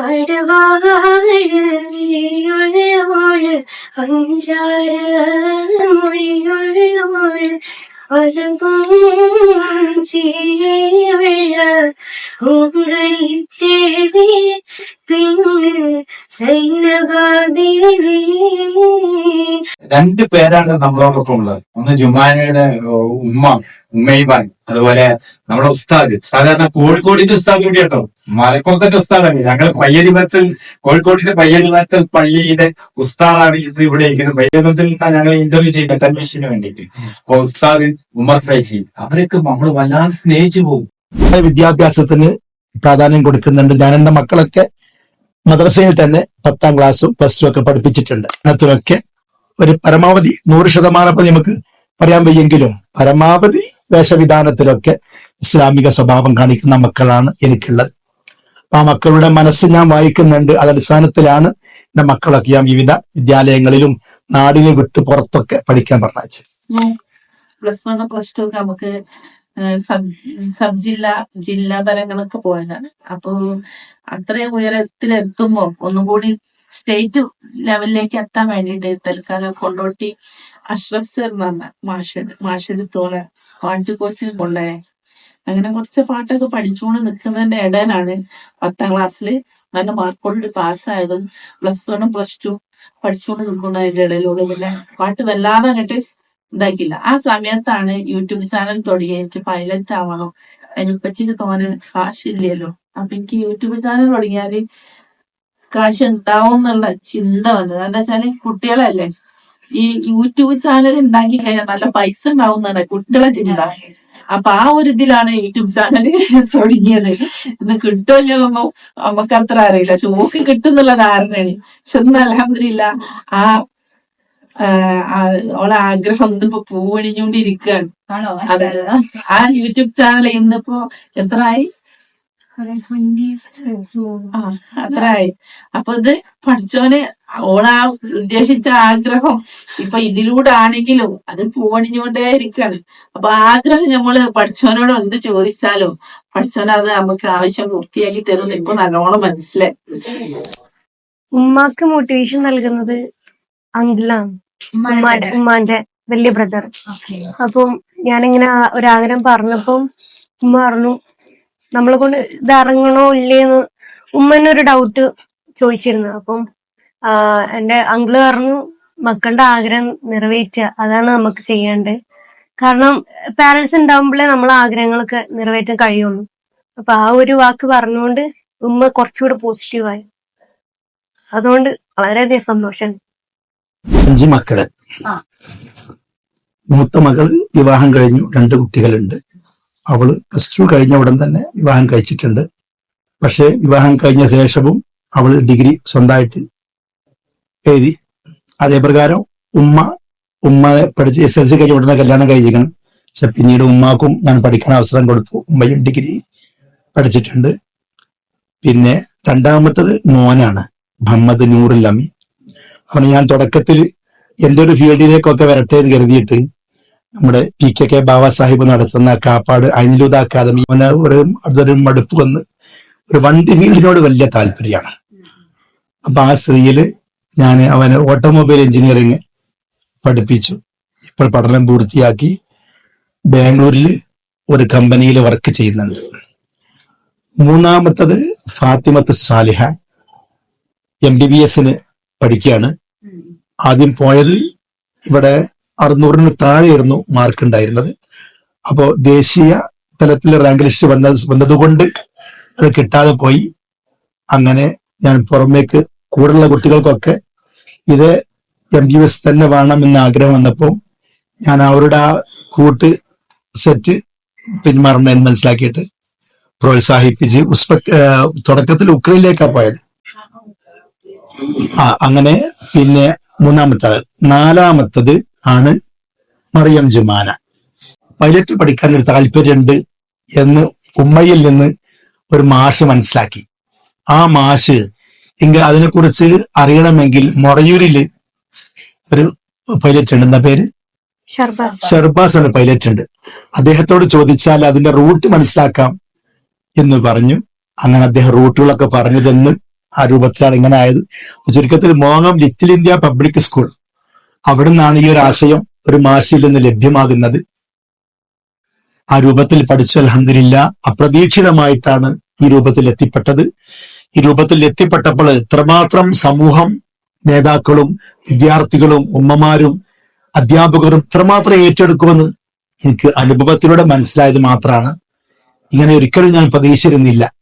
പടവാഴൊഴു അഞ്ചാര മൊഴിയൊഴു ഒതുങ്ങും ചീവെള്ള ഉങ്ങളി ദേവി പിന്നെ സൈനകാദേവി രണ്ട് പേരാണ് നമ്മളോടൊപ്പം ഉള്ളത്. ഒന്ന് ജുമാനയുടെ ഉമ്മ ഉമ്മയിബാൻ അതുപോലെ നമ്മുടെ ഉസ്താദ്. സാധാരണ കോഴിക്കോടിന്റെ ഉസ്താദ് കൂടി കേട്ടോ മലപ്പുറത്തിന്റെ ഉസ്താദാണ് ഞങ്ങൾ പയ്യടിമത്തൽ കോഴിക്കോടിന്റെ പയ്യടിമത്തൽ പള്ളിയിലെ ഉസ്താദാണ് ഇന്ന് ഇവിടെ ഇരിക്കുന്നത്. പയ്യടിമത്തിൽ നിന്നാണ് ഞങ്ങൾ ഇന്റർവ്യൂ ചെയ്ത കൺവെൻഷന് വേണ്ടിട്ട് അപ്പൊ ഉസ്താദ് ഉമർ ഫൈസി അവരൊക്കെ നമ്മൾ വല്ലാതെ സ്നേഹിച്ചു പോകും. വിദ്യാഭ്യാസത്തിന് പ്രാധാന്യം കൊടുക്കുന്നുണ്ട്. ഞാൻ എന്റെ മക്കളൊക്കെ മദ്രസയിൽ തന്നെ പത്താം ക്ലാസ്സും പ്ലസ് ടു ഒക്കെ പഠിപ്പിച്ചിട്ടുണ്ട്. അതിനൊക്കെ ഒരു പരമാവധി നൂറ് ശതമാനം നമുക്ക് പറയാൻ വയ്യെങ്കിലും പരമാവധി വേഷവിധാനത്തിലൊക്കെ ഇസ്ലാമിക സ്വഭാവം കാണിക്കുന്ന മക്കളാണ് എനിക്കുള്ളത്. അപ്പൊ ആ മക്കളുടെ മനസ്സ് ഞാൻ വായിക്കുന്നുണ്ട്. അതടിസ്ഥാനത്തിലാണ് എന്റെ മക്കളൊക്കെ ഞാൻ വിവിധ വിദ്യാലയങ്ങളിലും നാടിനെ വിട്ട് പുറത്തൊക്കെ പഠിക്കാൻ പറഞ്ഞത് പ്ലസ് വൺ പ്ലസ് ടു നമുക്ക് സബ് ജില്ല ജില്ലാ തലങ്ങളൊക്കെ പോയതാണ്. അപ്പൊ അത്രയും ഉയരത്തിലെത്തുമ്പോ ഒന്നും കൂടി സ്റ്റേറ്റ് ലെവലിലേക്ക് എത്താൻ വേണ്ടിയിട്ട് തൽക്കാലം കൊണ്ടോട്ടി അഷ്റഫ് സർ എന്ന് പറഞ്ഞ മാഷ് മാഷെടുത്തോളെ പാട്ട് കോച്ചിന് കൊണ്ടുപോയെ അങ്ങനെ കുറച്ച് പാട്ടൊക്കെ പഠിച്ചുകൊണ്ട് നിൽക്കുന്നതിന്റെ ഇടയിലാണ് പത്താം ക്ലാസ്സിൽ നല്ല മാർക്കോട് പാസ്സായതും പ്ലസ് വണ്ണും പ്ലസ് ടു പഠിച്ചുകൊണ്ട് നിൽക്കുന്നതിന്റെ ഇടയിലൂടെ. പിന്നെ പാട്ട് വല്ലാതെ അങ്ങോട്ട് ഇതാക്കില്ല ആ സമയത്താണ് യൂട്യൂബ് ചാനൽ തുടങ്ങി എനിക്ക് പൈലറ്റ് ആവണം. അതിനുപ്പച്ചിക്ക് തോനെ കാശില്ലല്ലോ അപ്പൊ എനിക്ക് യൂട്യൂബ് ചാനൽ തുടങ്ങിയാൽ കാശ് ഉണ്ടാവും എന്നുള്ള ചിന്ത വന്നത്. എന്താ വെച്ചാൽ കുട്ടികളല്ലേ ഈ യൂട്യൂബ് ചാനൽ ഉണ്ടാക്കി കഴിഞ്ഞാൽ നല്ല പൈസ ഉണ്ടാവും എന്നാണ് കുട്ടികളെ ചിന്ത. അപ്പൊ ആ ഒരു ഇതിലാണ് യൂട്യൂബ് ചാനൽ തുടങ്ങിയത്. ഇന്ന് കിട്ടുമല്ലോ നമുക്ക് അത്ര അറിയില്ല. ചോക്ക് കിട്ടും എന്നുള്ള ധാരണയാണ്. പക്ഷെ ഒന്നും അലഹമില്ല ആ ഓളെ ആഗ്രഹം ഇന്നിപ്പോ പൂവണിഞ്ഞുകൊണ്ടിരിക്കുകയാണ്. ആ യൂട്യൂബ് ചാനൽ ഇന്നിപ്പോ എത്രയായി ആ അത്രയായി അപ്പൊ ഇത് പഠിച്ചോന് ഓളാ ഉദ്ദേശിച്ച ആഗ്രഹം. ഇപ്പൊ ഇതിലൂടെ ആണെങ്കിലും അത് പൂവണിഞ്ഞുകൊണ്ടേ ഇരിക്കാണ്. അപ്പൊ ആഗ്രഹം നമ്മൾ പഠിച്ചവനോട് എന്ത് ചോദിച്ചാലും പഠിച്ചവൻ അത് നമുക്ക് ആവശ്യം പൂർത്തിയാക്കി തരുമെന്ന് ഇപ്പൊ നല്ലോണം മനസ്സിലായി. ഉമ്മാക്ക് മോട്ടിവേഷൻ നൽകുന്നത് അങ്കിളാണ്. ഉമ്മാന്റെ വലിയ ബ്രദർ അപ്പം ഞാനിങ്ങനെ ഒരാഗ്രഹം പറഞ്ഞപ്പം ഉമ്മ പറഞ്ഞു നമ്മളെ കൊണ്ട് ഇത് ഇറങ്ങണോ ഇല്ലേന്ന് ഉമ്മനൊരു ഡൗട്ട് ചോദിച്ചിരുന്നു. അപ്പം എന്റെ അങ്കിൾ പറഞ്ഞു മക്കളുടെ ആഗ്രഹം നിറവേറ്റുക. അതാണ് നമുക്ക് ചെയ്യേണ്ടത്. കാരണം പാരന്റ്സ് ഉണ്ടാവുമ്പോഴേ നമ്മളെ ആഗ്രഹങ്ങളൊക്കെ നിറവേറ്റാൻ കഴിയുള്ളൂ. അപ്പൊ ആ ഒരു വാക്ക് പറഞ്ഞുകൊണ്ട് ഉമ്മ കുറച്ചുകൂടെ പോസിറ്റീവായി അതുകൊണ്ട് വളരെയധികം സന്തോഷം. അഞ്ച് മക്കൾ. ആ. മൂത്ത മകൾ വിവാഹം കഴിഞ്ഞു. രണ്ട് കുട്ടികളുണ്ട്. അവൾ പ്ലസ് ടു കഴിഞ്ഞ ഉടൻ തന്നെ വിവാഹം കഴിച്ചിട്ടുണ്ട്. പക്ഷേ വിവാഹം കഴിഞ്ഞ ശേഷവും അവൾ ഡിഗ്രി സ്വന്തമായിട്ട് എഴുതി. അതേപ്രകാരം ഉമ്മ ഉമ്മ പഠിച്ച് എസ് എൽ സി കഴിഞ്ഞ ഉടനെ കല്യാണം കഴിച്ചിരിക്കണം പക്ഷെ പിന്നീട് ഉമ്മാക്കും ഞാൻ പഠിക്കാൻ അവസരം കൊടുത്തു. ഉമ്മയും ഡിഗ്രി പഠിച്ചിട്ടുണ്ട്. പിന്നെ രണ്ടാമത്തത് മോനാണ് മുഹമ്മദ് നൂറുൽ അവന് ഞാൻ തുടക്കത്തിൽ എന്റെ ഒരു ഫീൽഡിലേക്കൊക്കെ വരട്ടെ എന്ന് കരുതിയിട്ട് നമ്മുടെ P K K Baba Sahib നടത്തുന്ന കാപ്പാട് അനിലുദ അക്കാദമി. അവന് ഒരു അതൊരു മടുപ്പ് വന്ന് ഒരു വണ്ടി ഫീൽഡിനോട് വലിയ താല്പര്യമാണ്. അപ്പൊ ആ സ്ഥിതിയിൽ ഞാൻ അവന് ഓട്ടോമൊബൈൽ എഞ്ചിനീയറിങ് പഠിപ്പിച്ചു. ഇപ്പോൾ പഠനം പൂർത്തിയാക്കി ബാംഗ്ലൂരിൽ ഒരു കമ്പനിയിൽ വർക്ക് ചെയ്യുന്നുണ്ട്. മൂന്നാമത്തത് Fathimath Saliha. M B B എസിന് പഠിക്കുകയാണ്. ആദ്യം പോയത് ഇവിടെ അറുന്നൂറിന് താഴെയായിരുന്നു മാർക്ക് ഉണ്ടായിരുന്നത്. അപ്പോ ദേശീയ തലത്തിൽ റാങ്ക് ലിസ്റ്റ് വന്ന വന്നതുകൊണ്ട് അത് കിട്ടാതെ പോയി. അങ്ങനെ ഞാൻ പുറമേക്ക് കൂടുതലുള്ള കുട്ടികൾക്കൊക്കെ ഇത് എം ബി എസ് തന്നെ വേണം എന്ന ആഗ്രഹം വന്നപ്പോൾ ഞാൻ അവരുടെ ആ കൂട്ട് സെറ്റ് പിന്മാറണം എന്ന് മനസ്സിലാക്കിയിട്ട് പ്രോത്സാഹിപ്പിച്ച് ഉസ്ബക് തുടക്കത്തിൽ ഉക്രൈനിലേക്കാണ് പോയത്. ആ അങ്ങനെ പിന്നെ മൂന്നാമത്തെ നാലാമത്തത് ആണ് മറിയം ജുമാന. പൈലറ്റ് പഠിക്കാൻ ഒരു താല്പര്യമുണ്ട് എന്ന് ഉമ്മയിൽ നിന്ന് ഒരു മാഷ് മനസ്സിലാക്കി. ആ മാഷ് എങ്കിൽ അതിനെക്കുറിച്ച് അറിയണമെങ്കിൽ മൊറയൂരിൽ ഒരു പൈലറ്റ് ഉണ്ട്. എന്താ പേര്? ഷർബാസ്. എന്ന പൈലറ്റ് ഉണ്ട്. അദ്ദേഹത്തോട് ചോദിച്ചാൽ അതിന്റെ റൂട്ട് മനസ്സിലാക്കാം എന്ന് പറഞ്ഞു. അങ്ങനെ അദ്ദേഹം റൂട്ടുകളൊക്കെ പറഞ്ഞു തന്ന് ആ രൂപത്തിലാണ് ഇങ്ങനെ ആയത്. ചുരുക്കത്തിൽ മോങ്ങം ലിറ്റിൽ ഇന്ത്യ പബ്ലിക് സ്കൂൾ. അവിടെ നിന്നാണ് ഈ ഒരു ആശയം ഒരു മാഷിൽ നിന്ന് ലഭ്യമാകുന്നത്. ആ രൂപത്തിൽ പഠിച്ചു അലഹമില്ല അപ്രതീക്ഷിതമായിട്ടാണ് ഈ രൂപത്തിൽ എത്തിപ്പെട്ടത്. ഈ രൂപത്തിൽ എത്തിപ്പെട്ടപ്പോൾ ഇത്രമാത്രം സമൂഹം നേതാക്കളും വിദ്യാർത്ഥികളും ഉമ്മമാരും അധ്യാപകരും ഇത്രമാത്രം ഏറ്റെടുക്കുമെന്ന് എനിക്ക് അനുഭവത്തിലൂടെ മനസ്സിലായത് മാത്രമാണ്. ഇങ്ങനെ ഒരിക്കലും ഞാൻ പ്രതീക്ഷിച്ചിരുന്നില്ല.